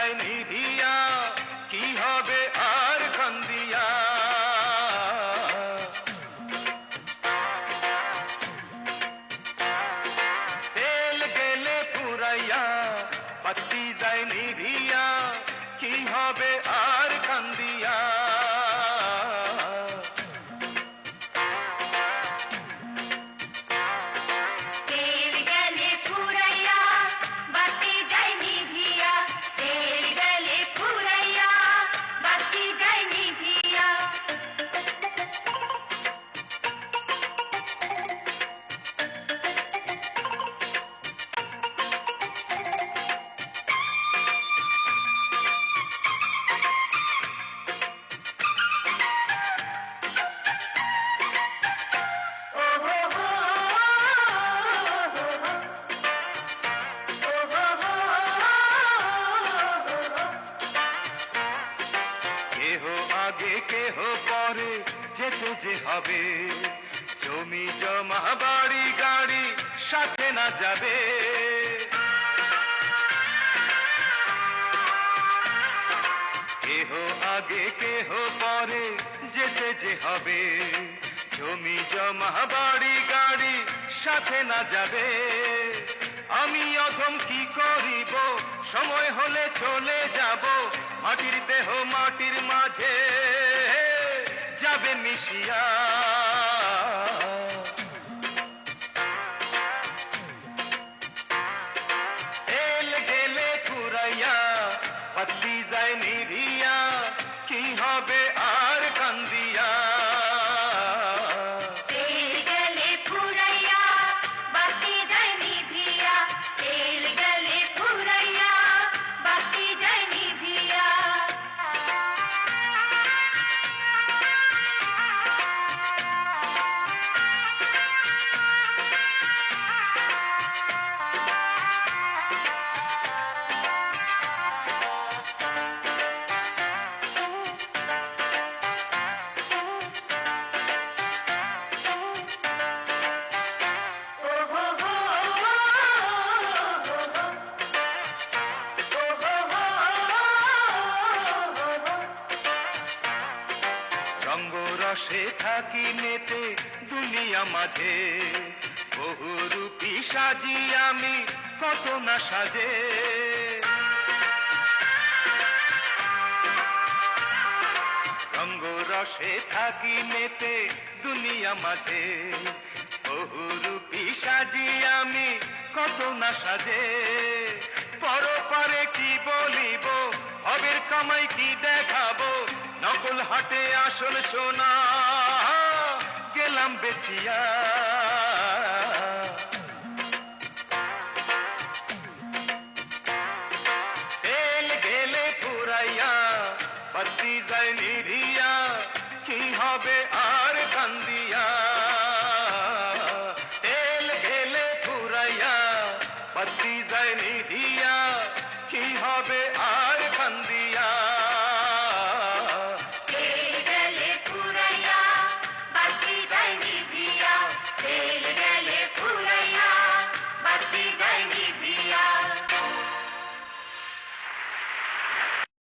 বাতি যায় নিভিয়া কি হবে আর কান্দিয়া তেল গেলে পুরাইয়া বাতি কেহ পরে যেতে যে হবে? জমি, জমা, বাড়ি, গাড়ি সাথে না যাবে। কেহ আগে কেহ পরে যেতে যে হবে? জমি, জমা, বাড়ি, গাড়ি সাথে না যাবে। আমি অধম কি করিব? সময় হলে চলে যাব। মাটির দেহ মাটির মাঝে। যাবে মিশিয়া। এল গেলে কুরাইয়া বাতি রঙ্গ রসে থাকি মেতে দুনিয়া মাঝে। বহু রূপী সাজি আমি, কত না সাজে। রঙ্গ রসে থাকি মেতে দুনিয়া মাঝে। বহু রূপী সাজি আমি, কত না সাজে। পরপারে কি বলিব হবের কামাই কি দেখাবো নকল হাটে আসল সোনা গেলাম বেচিয়া তেল গেলে পুরাইয়া বাতি যায় নিভিয়া কি হবে আর কান্দিয়া তেল গেলে পুরাইয়া বাতি যায় নিভিয়া কি হবে